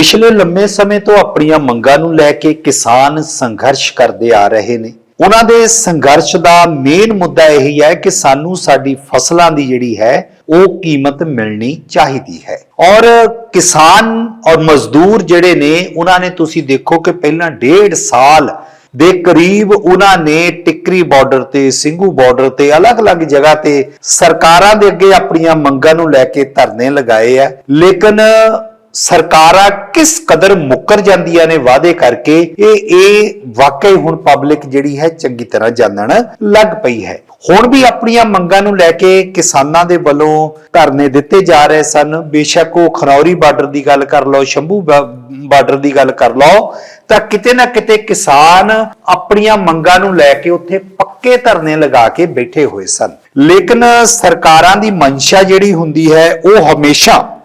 ਪਿਛਲੇ ਲੰਮੇ ਸਮੇਂ ਤੋਂ ਆਪਣੀਆਂ ਮੰਗਾਂ ਨੂੰ ਲੈ ਕੇ ਕਿਸਾਨ ਸੰਘਰਸ਼ ਕਰਦੇ ਆ ਰਹੇ ਨੇ। ਉਹਨਾਂ ਦੇ ਸੰਘਰਸ਼ ਦਾ ਮੇਨ ਮੁੱਦਾ ਇਹੀ ਹੈ ਕਿ ਸਾਨੂੰ ਸਾਡੀ ਫਸਲਾਂ ਦੀ ਜਿਹੜੀ ਹੈ, ਉਹ ਕੀਮਤ ਮਿਲਣੀ ਚਾਹੀਦੀ ਹੈ। ਔਰ ਕਿਸਾਨ ਔਰ ਮਜ਼ਦੂਰ ਜਿਹੜੇ ਨੇ, ਉਹਨਾਂ ਨੇ ਤੁਸੀਂ ਦੇਖੋ ਕਿ ਪਹਿਲਾਂ ਡੇਢ ਸਾਲ ਦੇ ਕਰੀਬ ਉਹਨਾਂ ਨੇ ਟਿੱਕਰੀ ਬਾਰਡਰ ਤੇ, ਸਿੰਘੂ ਬਾਰਡਰ ਤੇ, ਅਲੱਗ-ਅਲੱਗ ਜਗ੍ਹਾ ਤੇ ਸਰਕਾਰਾਂ ਦੇ ਅੱਗੇ ਆਪਣੀਆਂ ਮੰਗਾਂ ਨੂੰ ਲੈ ਕੇ ਧਰਨੇ ਲਗਾਏ ਆ। ਲੇਕਿਨ ਸਰਕਾਰਾਂ ਕਿਸ ਕਦਰ ਮੁੱਕਰ ਜਾਂਦੀਆਂ ਨੇ ਵਾਅਦੇ ਕਰਕੇ ਇਹ ਇਹ ਵਾਕਈ ਹੁਣ ਪਬਲਿਕ ਜਿਹੜੀ ਹੈ ਚੰਗੀ ਤਰ੍ਹਾਂ ਜਾਣਨ ਲੱਗ ਪਈ ਹੈ। ਹੁਣ ਵੀ ਆਪਣੀਆਂ ਮੰਗਾਂ ਨੂੰ ਲੈ ਕੇ ਕਿਸਾਨਾਂ ਦੇ ਵੱਲੋਂ ਧਰਨੇ ਦਿੱਤੇ ਜਾ ਰਹੇ ਸਨ। ਬੇਸ਼ੱਕ ਉਹ ਖਨੌਰੀ ਬਾਰਡਰ ਦੀ ਗੱਲ ਕਰ ਲਓ, ਸ਼ੰਭੂ ਬਾ- ਬਾਰਡਰ ਦੀ ਗੱਲ ਕਰ ਲਓ, ਤਾਂ ਕਿਤੇ ਨਾ ਕਿਤੇ ਕਿਸਾਨ ਆਪਣੀਆਂ ਮੰਗਾਂ ਨੂੰ ਲੈ ਕੇ ਉੱਥੇ ਪੱਕੇ ਧਰਨੇ ਲਗਾ ਕੇ ਬੈਠੇ ਹੋਏ ਸਨ। ਲੇਕਿਨ ਸਰਕਾਰਾਂ ਦੀ ਮਨਸ਼ਾ ਜਿਹੜੀ ਹੁੰਦੀ ਹੈ, ਉਹ ਹਮੇਸ਼ਾ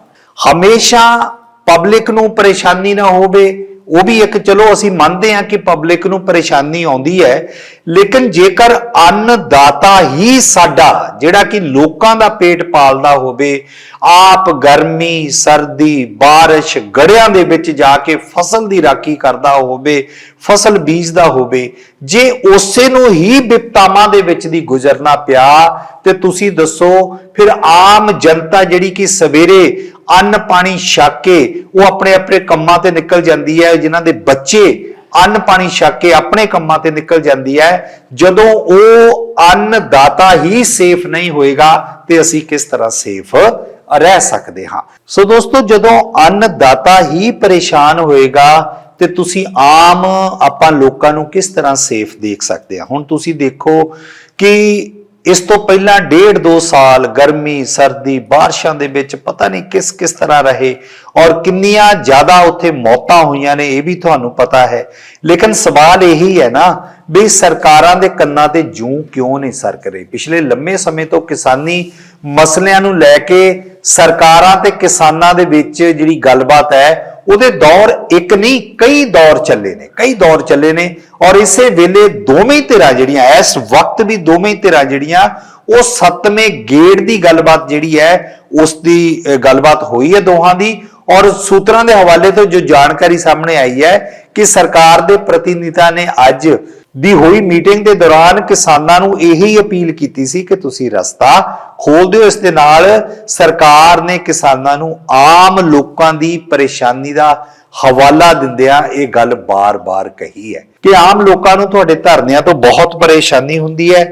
ਹਮੇਸ਼ਾ ਪਬਲਿਕ ਨੂੰ ਪਰੇਸ਼ਾਨੀ ਨਾ ਹੋਵੇ, ਉਹ ਵੀ ਇੱਕ ਚਲੋ ਅਸੀਂ ਮੰਨਦੇ ਹਾਂ ਕਿ ਪਬਲਿਕ ਨੂੰ ਪਰੇਸ਼ਾਨੀ ਆਉਂਦੀ ਹੈ, ਲੇਕਿਨ ਜੇਕਰ ਅੰਨਦਾਤਾ ਹੀ ਸਾਡਾ, ਜਿਹੜਾ ਕਿ ਲੋਕਾਂ ਦਾ ਪੇਟ ਪਾਲਦਾ ਹੋਵੇ, ਆਪ ਗਰਮੀ, ਸਰਦੀ, ਬਾਰਿਸ਼ ਗੜਿਆਂ ਦੇ ਵਿੱਚ ਜਾ ਕੇ ਫਸਲ ਦੀ ਰਾਖੀ ਕਰਦਾ ਹੋਵੇ, ਫਸਲ ਬੀਜਦਾ ਹੋਵੇ, ਜੇ ਉਸੇ ਨੂੰ ਹੀ ਵਿਪਤਾਵਾਂ ਦੇ ਵਿੱਚ ਦੀ ਗੁਜ਼ਰਨਾ ਪਿਆ, ਤੇ ਤੁਸੀਂ ਦੱਸੋ, ਫਿਰ ਆਮ ਜਨਤਾ ਜਿਹੜੀ ਕਿ ਸਵੇਰੇ ਅੰਨ ਪਾਣੀ ਛੱਕ ਕੇ ਉਹ ਆਪਣੇ ਆਪਣੇ ਕੰਮਾਂ ਤੇ ਨਿਕਲ ਜਾਂਦੀ ਹੈ, ਜਿਨ੍ਹਾਂ ਦੇ ਬੱਚੇ ਅੰਨ ਪਾਣੀ ਛਕ ਕੇ ਆਪਣੇ ਕੰਮਾਂ ਤੇ ਨਿਕਲ ਜਾਂਦੀ ਹੈ। ਜਦੋਂ ਉਹ ਅੰਨਦਾਤਾ ਹੀ ਸੇਫ ਨਹੀਂ ਹੋਏਗਾ ਤੇ ਅਸੀਂ ਕਿਸ ਤਰ੍ਹਾਂ ਸੇਫ ਰਹਿ ਸਕਦੇ ਹਾਂ? ਸੋ ਦੋਸਤੋ, ਜਦੋਂ ਅੰਨਦਾਤਾ ਹੀ ਪਰੇਸ਼ਾਨ ਹੋਏਗਾ, ਤੇ ਤੁਸੀਂ ਆਮ ਆਪਾਂ ਲੋਕਾਂ ਨੂੰ ਕਿਸ ਤਰ੍ਹਾਂ ਸੇਫ ਦੇਖ ਸਕਦੇ ਹਾਂ? ਹੁਣ ਤੁਸੀਂ ਦੇਖੋ ਕਿ ਇਸ ਤੋਂ ਪਹਿਲਾਂ ਡੇਢ ਦੋ ਸਾਲ ਗਰਮੀ, ਸਰਦੀ, ਬਾਰਿਸ਼ਾਂ ਦੇ ਵਿੱਚ ਪਤਾ ਨਹੀਂ ਕਿਸ ਕਿਸ ਤਰ੍ਹਾਂ ਰਹੇ ਔਰ ਕਿੰਨੀਆਂ ਜ਼ਿਆਦਾ ਉੱਥੇ ਮੌਤਾਂ ਹੋਈਆਂ ਨੇ, ਇਹ ਵੀ ਤੁਹਾਨੂੰ ਪਤਾ ਹੈ। ਲੇਕਿਨ ਸਵਾਲ ਇਹੀ ਹੈ ਨਾ ਵੀ ਸਰਕਾਰਾਂ ਦੇ ਕੰਨਾਂ ਤੇ ਜੂੰ ਕਿਉਂ ਨਹੀਂ ਸਰਕ ਰਹੀ? ਪਿਛਲੇ ਲੰਮੇ ਸਮੇਂ ਤੋਂ ਕਿਸਾਨੀ ਮਸਲਿਆਂ ਨੂੰ ਲੈ ਕੇ ਸਰਕਾਰਾਂ ਤੇ ਕਿਸਾਨਾਂ ਦੇ ਵਿੱਚ ਜਿਹੜੀ ਗੱਲਬਾਤ ਹੈ ਉਹਦੇ ਦੌਰ ਇੱਕ ਨਹੀਂ, ਕਈ ਦੌਰ ਚੱਲੇ ਨੇ, ਕਈ ਦੌਰ ਚੱਲੇ ਨੇ ਔਰ ਇਸੇ ਵੇਲੇ ਦੋਵੇਂ ਧਿਰਾਂ ਜਿਹੜੀਆਂ, ਇਸ ਵਕਤ ਵੀ ਦੋਵੇਂ ਧਿਰਾਂ ਜਿਹੜੀਆਂ, ਉਹ ਸੱਤਵੇਂ ਗੇੜ ਦੀ ਗੱਲਬਾਤ ਜਿਹੜੀ ਹੈ ਉਸ ਦੀ ਗੱਲਬਾਤ ਹੋਈ ਹੈ ਦੋਹਾਂ ਦੀ ਔਰ ਸੂਤਰਾਂ ਦੇ ਹਵਾਲੇ ਤੋਂ ਜੋ ਜਾਣਕਾਰੀ ਸਾਹਮਣੇ ਆਈ ਹੈ ਕਿ ਸਰਕਾਰ ਦੇ ਪ੍ਰਤੀਨਿਧਾਂ ਨੇ ਅੱਜ ਦੀ ਹੋਈ ਮੀਟਿੰਗ ਦੇ ਦੌਰਾਨ ਕਿਸਾਨਾਂ ਨੂੰ ਇਹੀ ਅਪੀਲ ਕੀਤੀ ਸੀ ਕਿ ਤੁਸੀਂ ਰਸਤਾ ਖੋਲ ਦਿਓ। ਇਸ ਦੇ ਨਾਲ ਸਰਕਾਰ ਨੇ ਕਿਸਾਨਾਂ ਨੂੰ ਆਮ ਲੋਕਾਂ ਦੀ ਪਰੇਸ਼ਾਨੀ ਦਾ ਹਵਾਲਾ ਦਿੰਦਿਆਂ ਇਹ ਗੱਲ ਬਾਰ-ਬਾਰ ਕਹੀ ਹੈ ਕਿ ਆਮ ਲੋਕਾਂ ਨੂੰ ਤੁਹਾਡੇ ਧਰਨਿਆਂ ਤੋਂ ਬਹੁਤ ਪਰੇਸ਼ਾਨੀ ਹੁੰਦੀ ਹੈ।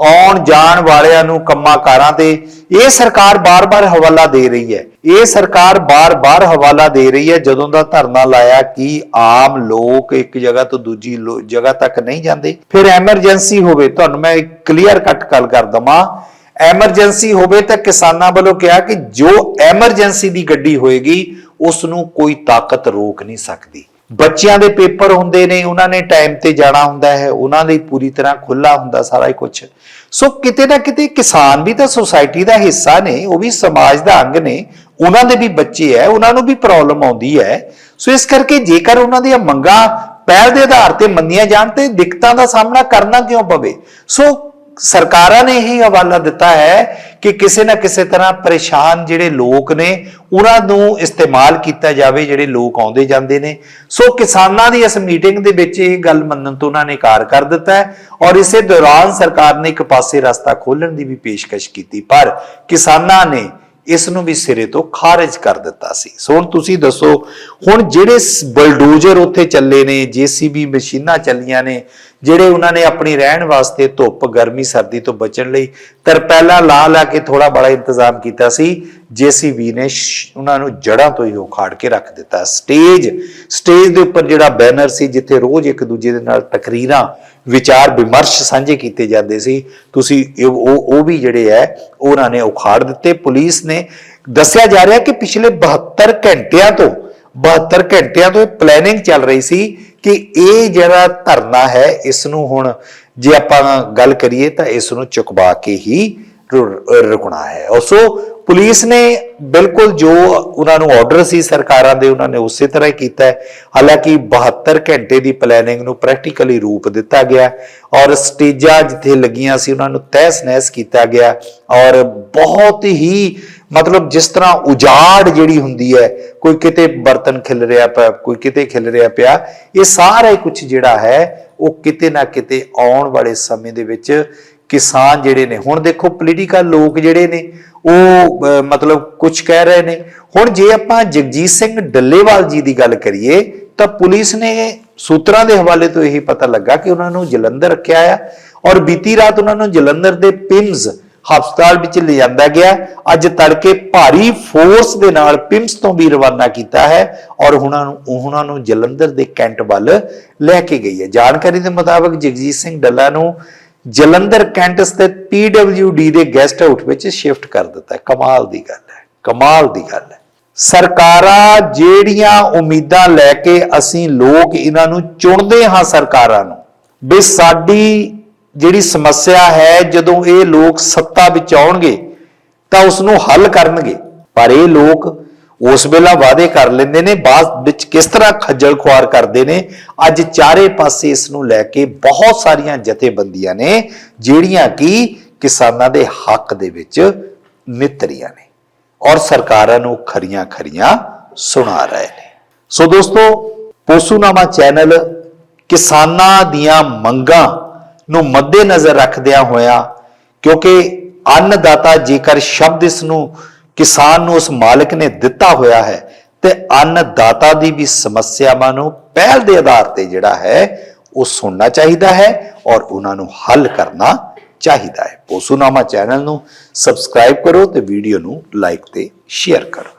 ਆਉਣ ਜਾਣ ਵਾਲਿਆਂ ਨੂੰ ਕੰਮਾਂ ਕਾਰਾਂ ਤੇ, ਇਹ ਸਰਕਾਰ ਬਾਰ-ਬਾਰ ਹਵਾਲਾ ਦੇ ਰਹੀ ਹੈ। ਇਹ ਸਰਕਾਰ ਬਾਰ-ਬਾਰ ਹਵਾਲਾ ਦੇ ਰਹੀ ਹੈ, ਜਦੋਂ ਦਾ ਧਰਨਾ ਲਾਇਆ ਕਿ ਆਮ ਲੋਕ ਇੱਕ ਜਗ੍ਹਾ ਤੋਂ ਦੂਜੀ ਲੋ- ਜਗ੍ਹਾ ਤੱਕ ਨਹੀਂ ਜਾਂਦੇ। ਫਿਰ ਐਮਰਜੈਂਸੀ ਹੋਵੇ, ਤੁਹਾਨੂੰ ਮੈਂ ਕਲੀਅਰ ਕੱਟ ਗੱਲ ਕਰ ਦਵਾਂ। ਐਮਰਜੈਂਸੀ ਹੋਵੇ ਤਾਂ ਕਿਸਾਨਾਂ ਵੱਲੋਂ ਕਿਹਾ ਕਿ ਜੋ ਐਮਰਜੈਂਸੀ ਦੀ ਗੱਡੀ ਹੋਏਗੀ ਉਸ ਨੂੰ ਕੋਈ ਤਾਕਤ ਰੋਕ ਨਹੀਂ ਸਕਦੀ। ਬੱਚਿਆਂ ਦੇ ਪੇਪਰ ਹੁੰਦੇ ਨੇ, ਉਹਨਾਂ ਨੇ ਟਾਈਮ ਤੇ ਜਾਣਾ ਹੁੰਦਾ ਹੈ, ਉਹਨਾਂ ਲਈ ਪੂਰੀ ਤਰ੍ਹਾਂ ਖੁੱਲਾ ਹੁੰਦਾ ਸਾਰਾ ਹੀ ਕੁਝ ਸੋ ਕਿਤੇ ਨਾ ਕਿਤੇ ਕਿਸਾਨ ਵੀ ਤਾਂ ਸੁਸਾਇਟੀ ਦਾ ਹਿੱਸਾ ਨੇ, ਉਹ ਵੀ ਸਮਾਜ ਦਾ ਅੰਗ ਨੇ, ਉਹਨਾਂ ਦੇ ਵੀ ਬੱਚੇ ਹੈ ਉਹਨਾਂ ਨੂੰ ਵੀ ਪ੍ਰੋਬਲਮ ਆਉਂਦੀ ਹੈ ਸੋ ਇਸ ਕਰਕੇ ਜੇਕਰ ਉਹਨਾਂ ਦੀਆਂ ਮੰਗਾਂ ਪਹਿਲ ਦੇ ਆਧਾਰ ਤੇ ਮੰਨੀਆਂ ਜਾਣ ਤੇ ਦਿੱਕਤਾਂ ਦਾ ਸਾਹਮਣਾ ਕਰਨਾ ਕਿਉਂ ਪਵੇ? ਸੋ ਸਰਕਾਰਾਂ ਨੇ ਇਹ ਹਵਾਲਾ ਦਿੱਤਾ ਹੈ ਕਿ ਕਿਸੇ ਨਾ ਕਿਸੇ ਤਰ੍ਹਾਂ ਪਰੇਸ਼ਾਨ ਜਿਹੜੇ ਲੋਕ ਨੇ, ਉਹਨਾਂ ਨੂੰ ਇਸਤੇਮਾਲ ਕੀਤਾ ਜਾਵੇ, ਜਿਹੜੇ ਲੋਕ ਆਉਂਦੇ ਜਾਂਦੇ ਨੇ। ਸੋ ਕਿਸਾਨਾਂ ਦੀ ਇਸ ਮੀਟਿੰਗ ਦੇ ਵਿੱਚ ਇਹ ਗੱਲ ਮੰਨਣ ਤੋਂ ਉਹਨਾਂ ਨੇ ਇਨਕਾਰ ਕਰ ਦਿੱਤਾ ਹੈ ਔਰ ਇਸੇ ਦੌਰਾਨ ਸਰਕਾਰ ਨੇ ਇੱਕ ਪਾਸੇ ਰਸਤਾ ਖੋਲਣ ਦੀ ਵੀ ਪੇਸ਼ਕਸ਼ ਕੀਤੀ, ਪਰ ਕਿਸਾਨਾਂ ਨੇ ਇਸ ਨੂੰ ਵੀ ਸਿਰੇ ਤੋਂ ਖਾਰਜ ਕਰ ਦਿੱਤਾ ਸੀ। ਸੋ ਹੁਣ ਤੁਸੀਂ ਦੱਸੋ, ਹੁਣ ਜਿਹੜੇ ਬਲਡੋਜ਼ਰ ਉੱਥੇ ਚੱਲੇ ਨੇ, ਜੀਸੀਬੀ ਮਸ਼ੀਨਾਂ ਚੱਲੀਆਂ ਨੇ ਜਿਹੜੇ ਉਹਨਾਂ ਨੇ ਆਪਣੀ ਰਹਿਣ ਵਾਸਤੇ ਧੁੱਪ, ਗਰਮੀ, ਸਰਦੀ ਤੋਂ ਬਚਣ ਲਈ ਤਰਪੈਲਾ ਲਾ ਲਾ ਕੇ ਥੋੜਾ ਬੜਾ ਇੰਤਜ਼ਾਮ ਕੀਤਾ ਸੀ, ਜੀਸੀਬੀ ਨੇ ਸ਼- ਉਹਨਾਂ ਨੂੰ ਜੜਾਂ ਤੋਂ ਹੀ ਉਖਾੜ ਕੇ ਰੱਖ ਦਿੱਤਾ। ਸਟੇਜ ਸਟੇਜ ਦੇ ਉੱਪਰ ਜਿਹੜਾ ਬੈਨਰ ਸੀ, ਜਿੱਥੇ ਰੋਜ਼ ਇੱਕ ਦੂਜੇ ਦੇ ਨਾਲ ਤਕਰੀਰਾਂ, ਵਿਚਾਰ, ਵਿਮਰਸ਼ ਸਾਂਝੇ ਕੀਤੇ ਜਾਂਦੇ ਸੀ, ਤੁਸੀਂ ਉਹ ਉਹ ਵੀ ਜਿਹੜੇ ਹੈ, ਉਹਨਾਂ ਨੇ ਉਖਾੜ ਦਿੱਤੇ। ਪੁਲਿਸ ਨੇ ਦੱਸਿਆ ਜਾ ਰਿਹਾ ਕਿ ਪਿਛਲੇ 72 ਘੰਟਿਆਂ ਤੋਂ 72 ਘੰਟਿਆਂ ਤੋਂ ਇਹ ਪਲੈਨਿੰਗ ਚੱਲ ਰਹੀ ਸੀ ਕਿ ਇਹ ਜਿਹੜਾ ਧਰਨਾ ਹੈ, ਇਸ ਨੂੰ ਹੁਣ ਜੇ ਆਪਾਂ ਗੱਲ ਕਰੀਏ ਤਾਂ ਇਸ ਨੂੰ ਚੁਕਵਾ ਕੇ ਹੀ ਰੁਕਣਾ ਹੈ। ਔਰ ਸੋ ਪੁਲਿਸ ਨੇ ਬਿਲਕੁਲ ਜੋ ਉਹਨਾਂ ਨੂੰ ਆਰਡਰ ਸੀ ਸਰਕਾਰਾਂ ਦੇ, ਉਹਨਾਂ ਨੇ ਉਸੇ ਤਰ੍ਹਾਂ ਹੀ ਕੀਤਾ ਹੈ। ਹਾਲਾਂਕਿ 72 ਘੰਟੇ ਦੀ ਪਲੈਨਿੰਗ ਨੂੰ ਪ੍ਰੈਕਟੀਕਲੀ ਰੂਪ ਦਿੱਤਾ ਗਿਆ ਔਰ ਸਟੇਜਾਂ ਜਿੱਥੇ ਲੱਗੀਆਂ ਸੀ, ਉਹਨਾਂ ਨੂੰ ਤਹਿਸ ਨਹਿਸ ਕੀਤਾ ਗਿਆ ਔਰ ਬਹੁਤ ਹੀ ਮਤਲਬ ਜਿਸ ਤਰ੍ਹਾਂ ਉਜਾੜ ਜਿਹੜੀ ਹੁੰਦੀ ਹੈ, ਕੋਈ ਕਿਤੇ ਬਰਤਨ ਖਿਲ ਰਿਹਾ ਪਿਆ, ਕੋਈ ਕਿਤੇ ਖਿਲ ਰਿਹਾ ਪਿਆ, ਇਹ ਸਾਰਾ ਕੁਝ ਜਿਹੜਾ ਹੈ, ਉਹ ਕਿਤੇ ਨਾ ਕਿਤੇ ਆਉਣ ਵਾਲੇ ਸਮੇਂ ਦੇ ਵਿੱਚ ਕਿਸਾਨ ਜਿਹੜੇ ਨੇ, ਹੁਣ ਦੇਖੋ ਪੋਲੀਟੀਕਲ ਲੋਕ ਜਿਹੜੇ ਨੇ, ਉਹ ਮਤਲਬ ਕੁਝ ਕਹਿ ਰਹੇ ਨੇ। ਹੁਣ ਜੇ ਆਪਾਂ ਜਗਜੀਤ ਸਿੰਘ ਡੱਲੇਵਾਲ ਜੀ ਦੀ ਗੱਲ ਕਰੀਏ, ਤਾਂ ਪੁਲਿਸ ਨੇ ਸੂਤਰਾਂ ਦੇ ਹਵਾਲੇ ਤੋਂ ਇਹੀ ਪਤਾ ਲੱਗਾ ਕਿ ਉਹਨਾਂ ਨੂੰ ਜਲੰਧਰ ਰੱਖਿਆ ਆ, ਔਰ ਬੀਤੀ ਰਾਤ ਉਹਨਾਂ ਨੂੰ ਜਲੰਧਰ ਦੇ ਪਿੰਸ ਹਸਪਤਾਲ ਵਿੱਚ ਲਿਜਾਂਦਾ ਗਿਆ। ਅੱਜ ਤੜਕੇ ਭਾਰੀ ਫੋਰਸ ਦੇ ਨਾਲ ਪਿੰਸ ਤੋਂ ਵੀ ਰਵਾਨਾ ਕੀਤਾ ਹੈ ਔਰ ਉਹਨਾਂ ਨੂੰ ਉਹਨਾਂ ਨੂੰ ਜਲੰਧਰ ਦੇ ਕੈਂਟ ਵੱਲ ਲੈ ਕੇ ਗਈ ਹੈ। ਜਾਣਕਾਰੀ ਦੇ ਮੁਤਾਬਕ ਜਗਜੀਤ ਸਿੰਘ ਡੱਲਾ ਨੂੰ ਜਲੰਧਰ ਕੈਂਟ ਸਥਿਤ PWD ਦੇ ਗੈਸਟ ਹਾਊਸ ਵਿੱਚ ਸ਼ਿਫਟ ਕਰ ਦਿੱਤਾ ਕਮਾਲ ਦੀ ਗੱਲ ਹੈ, ਕਮਾਲ ਦੀ ਗੱਲ ਹੈ। ਸਰਕਾਰਾਂ ਜਿਹੜੀਆਂ ਉਮੀਦਾਂ ਲੈ ਕੇ ਅਸੀਂ ਲੋਕ ਇਹਨਾਂ ਨੂੰ ਚੁਣਦੇ ਹਾਂ ਸਰਕਾਰਾਂ ਨੂੰ ਵੀ ਸਾਡੀ ਜਿਹੜੀ ਸਮੱਸਿਆ ਹੈ, ਜਦੋਂ ਇਹ ਲੋਕ ਸੱਤਾ ਵਿੱਚ ਆਉਣਗੇ, ਤਾਂ ਉਸ ਨੂੰ ਹੱਲ ਕਰਨਗੇ। ਪਰ ਇਹ ਲੋਕ ਉਸ ਵੇਲਾ ਵਾਅਦੇ ਕਰ ਲੈਂਦੇ ਨੇ, ਬਾਅਦ ਵਿੱਚ ਕਿਸ ਤਰ੍ਹਾਂ ਖੱਜਲ ਖੁਆਰ ਕਰਦੇ ਨੇ, ਅੱਜ ਚਾਰੇ ਪਾਸੇ ਇਸ ਨੂੰ ਲੈ ਕੇ ਬਹੁਤ ਸਾਰੀਆਂ ਜਥੇਬੰਦੀਆਂ ਨੇ, ਜਿਹੜੀਆਂ ਕਿ ਕਿਸਾਨਾਂ ਦੇ ਹੱਕ ਦੇ ਵਿੱਚ ਨਿਤਰੀਆਂ ਨੇ ਔਰ ਸਰਕਾਰਾਂ ਨੂੰ ਖਰੀਆਂ ਖਰੀਆਂ ਸੁਣਾ ਰਹੇ ਨੇ। ਸੋ ਦੋਸਤੋ, ਪੋਸੂਨਾਮਾ ਚੈਨਲ ਕਿਸਾਨਾਂ ਦੀਆਂ ਮੰਗਾਂ ਨੂੰ ਮੱਦੇਨਜ਼ਰ ਰੱਖਦਿਆਂ ਹੋਇਆ, ਕਿਉਂਕਿ ਅੰਨਦਾਤਾ ਜੇਕਰ ਸ਼ਬਦ ਇਸ ਨੂੰ ਕਿਸਾਨ ਨੂੰ ਉਸ ਮਾਲਕ ਨੇ ਦਿੱਤਾ ਹੋਇਆ ਹੈ, ਤੇ ਅੰਨਦਾਤਾ ਦੀ ਵੀ ਸਮੱਸਿਆਵਾਂ ਨੂੰ ਪਹਿਲ ਦੇ ਆਧਾਰ ਤੇ ਜਿਹੜਾ ਹੈ, ਉਹ ਸੁਣਨਾ ਚਾਹੀਦਾ ਹੈ ਔਰ ਉਹਨਾਂ ਨੂੰ ਹੱਲ ਕਰਨਾ ਚਾਹੀਦਾ ਹੈ। ਪੋਸੂਨਾਮਾ ਚੈਨਲ ਨੂੰ ਸਬਸਕ੍ਰਾਈਬ ਕਰੋ ਤੇ ਵੀਡੀਓ ਨੂੰ ਲਾਈਕ ਤੇ ਸ਼ੇਅਰ ਕਰੋ।